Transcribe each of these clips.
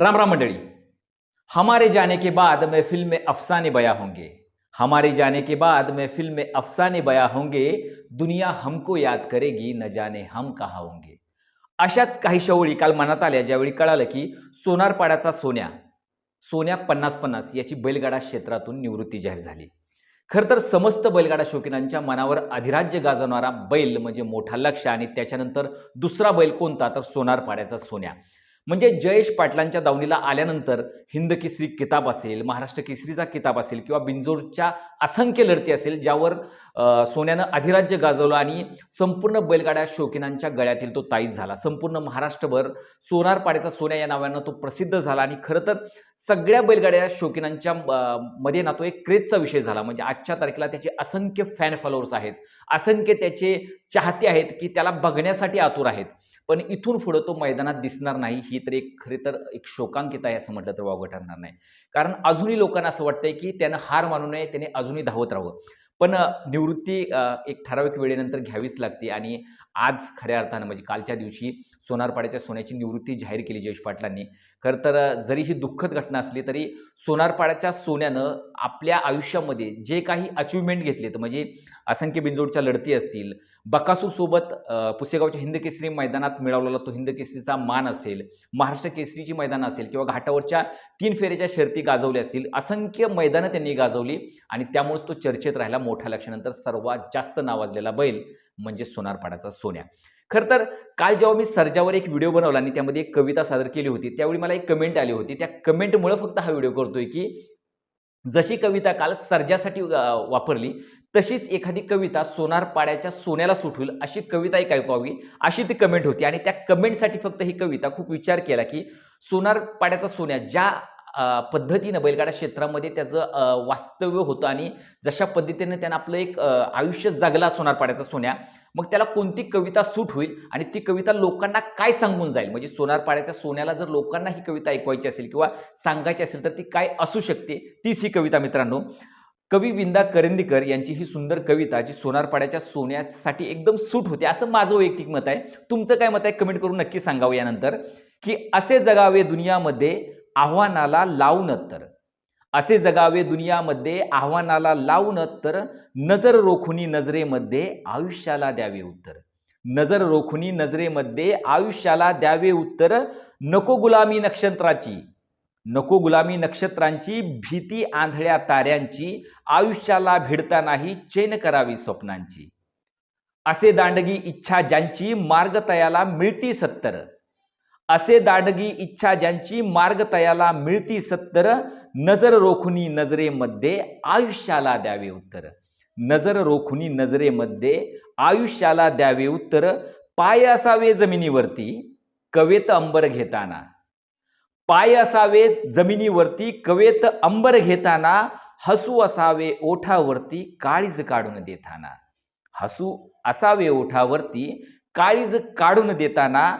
राम राम मंडळी हमारे जाने के बाद महफिल में अफसाने बया होंगे। हमारे जाने के बाद महफिल में अफसाने बया होंगे। दुनिया हमको याद करेगी न जाने हम कहा होंगे। अशाच काही शवळी काल मनात आल्या ज्यावेळी कळालं की सोनारपाड्याचा सोन्या सोन्या पन्नास पन्नास याची बैलगाडा क्षेत्रातून निवृत्ती जाहीर झाली. खरं तर समस्त बैलगाडा शौकीनांच्या मनावर अधिराज्य गाजवणारा बैल म्हणजे मोठा लक्ष आणि त्याच्यानंतर दुसरा बैल कोणता? तर सोनारपाड्याचा सोन्या. म्हणजे जयेश पाटलांच्या दावणीला आल्यानंतर हिंद केसरी किताब असेल महाराष्ट्र केसरीचा किताब असेल किंवा बिंजोरच्या असंख्य लढती असेल ज्यावर सोन्यानं अधिराज्य गाजवलं आणि संपूर्ण बैलगाड्या शौकीनांच्या गळ्यातील तो ताईत झाला. संपूर्ण महाराष्ट्रभर सोनारपाड्याचा सोन्या या नावानं तो प्रसिद्ध झाला आणि खरं तर सगळ्या बैलगाड्या शौकीनांच्या मध्ये ना तो एक क्रेजचा विषय झाला. म्हणजे आजच्या तारखेला त्याचे असंख्य फॅन फॉलोअर्स आहेत असंख्य त्याचे चाहते आहेत की त्याला बघण्यासाठी आतुर आहेत. पण इथून पुढं तो मैदानात दिसणार नाही ही तर एक खरे तर एक शोकांकित आहे असं म्हटलं तर वावगं ठरणार नाही. कारण अजूनही लोकांना असं वाटतंय की त्यानं हार मानू नये त्याने अजूनही धावत राहावं. पण निवृत्ती एक ठराविक वेळेनंतर घ्यावीच लागते आणि आज खऱ्या अर्थानं म्हणजे कालच्या दिवशी सोनारपाड्याच्या सोन्याची निवृत्ती जाहीर केली जयेश पाटलांनी. खरं तर जरी ही दुःखद घटना असली तरी सोनारपाड्याच्या सोन्यानं आपल्या आयुष्यामध्ये जे काही अचिव्हमेंट घेतलेत म्हणजे असंख्य बिंजोडच्या लढती असतील बकासूरसोबत पुसेगावच्या हिंद केसरी मैदानात मिळवलेला तो हिंद केसरीचा मान असेल महाराष्ट्र केसरीची मैदानं असेल किंवा घाटावरच्या तीन फेऱ्याच्या शर्ती गाजवल्या असतील असंख्य मैदानं त्यांनी गाजवली आणि त्यामुळेच तो चर्चेत राहिला मोठ्या लक्षानंतर सर्वात जास्त नावाजलेला बैल म्हणजे सोनारपाडाचा सोन्या. खरं तर काल जेव्हा मी सर्जावर एक व्हिडिओ बनवला आणि त्यामध्ये एक कविता सादर केली होती त्यावेळी मला एक कमेंट आली होती. त्या कमेंटमुळे फक्त हा व्हिडिओ करतोय की जशी कविता काल सर्जासाठी वापरली तशीच एखादी कविता सोनार पाड्याच्या सोन्याला सूट होईल अशी कविता एक ऐकावी अशी ती कमेंट होती. आणि त्या कमेंटसाठी फक्त ही कविता खूप विचार केला की सोनार पाड्याचा सोन्या ज्या पद्धतीनं बैलगाडा क्षेत्रामध्ये त्याचं वास्तव्य होतं आणि जशा पद्धतीने त्यानं आपलं एक आयुष्य जगला सोनार पाड्याचा सोन्या मग त्याला कोणती कविता सूट होईल आणि ती कविता लोकांना काय सांगून जाईल? म्हणजे सोनार पाड्याच्या सोन्याला जर लोकांना ही कविता ऐकवायची असेल किंवा सांगायची असेल तर ती काय असू शकते? तीच ही कविता मित्रांनो. कवी विंदा करंदीकर यांची ही सुंदर कविता जी सोनारपाड्याच्या सोन्यासाठी एकदम सूट होते असं माझं वैयक्तिक मत आहे. तुमचं काय मत आहे? कमेंट करून नक्की सांगावं यानंतर की असे जगावे दुनियामध्ये आव्हानाला लावून तर. असे जगावे दुनियामध्ये आव्हानाला लावून तर नजर रोखुनी नजरेमध्ये आयुष्याला द्यावे उत्तर. नजर रोखुनी नजरेमध्ये आयुष्याला द्यावे उत्तर नको गुलामी नक्षत्राची. नको गुलामी नक्षत्रांची भीती आंधळ्या ताऱ्यांची आयुष्याला भिडता नाही चैन करावी स्वप्नांची. असे दांडगी इच्छा ज्यांची मार्ग तयाला मिळती सत्तर. असे दांडगी इच्छा ज्यांची मार्ग तयाला मिळती सत्तर नजर रोखुनी नजरेमध्ये आयुष्याला द्यावे उत्तर. नजर रोखुनी नजरेमध्ये आयुष्याला द्यावे उत्तर. पाय असावे जमिनीवरती कवेत अंबर घेताना. पाय असावे जमिनीवरती कवेत अंबर घेताना हसू असावे ओठावरती काळीज काढून देताना. हसू असावे ओठावरती काळीज काढून देताना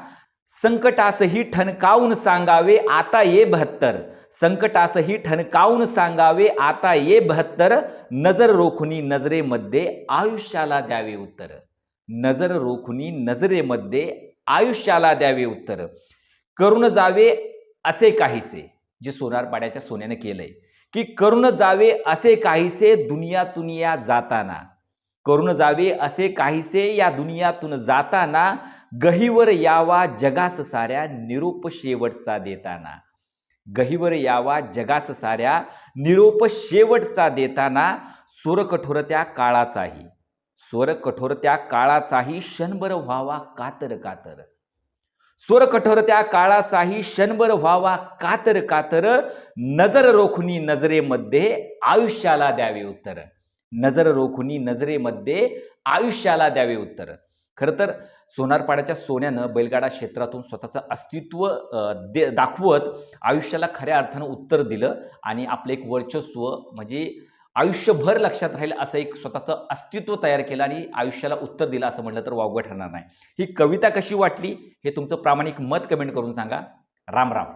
संकटासही ठणकावून सांगावे आता ये बहत्तर. संकटासही ठणकावून सांगावे आता ये बहत्तर. नजर रोखुनी नजरेमध्ये आयुष्याला द्यावे उत्तर. नजर रोखुनी नजरेमध्ये आयुष्याला द्यावे उत्तर. करून जावे असे काहीसे जे सोनारपाड्याच्या सोन्याने केलंय. की करून जावे असे काहीसे दुनियातून या जाताना. करून जावे असे काहीसे या दुनियातून जाताना गहीवर यावा जगास साऱ्या निरोप शेवटचा देताना. गहीवर यावा जगास साऱ्या निरोप शेवटचा देताना स्वर कठोर त्या काळाचाही. स्वर कठोर त्या काळाचाही क्षणभर व्हावा कातर कातर. स्वर कठोर त्या काळाचाही क्षणभर व्हावा कातर कातर नजर रोखुनी नजरेमध्ये आयुष्याला द्यावे उत्तर. नजर रोखुनी नजरेमध्ये आयुष्याला द्यावे उत्तर. खरं तर सोनारपाड्याच्या सोन्यानं बैलगाडा क्षेत्रातून स्वतःचं अस्तित्व दे दाखवत आयुष्याला खऱ्या अर्थानं उत्तर दिलं आणि आपलं एक वर्चस्व म्हणजे आयुष्यभर लक्षात राहील असं एक स्वतःचं अस्तित्व तयार केलं आणि आयुष्याला उत्तर दिलं असं म्हटलं तर वावगं ठरणार नाही. ही कविता कशी वाटली हे तुमचं प्रामाणिक मत कमेंट करून सांगा. राम राम.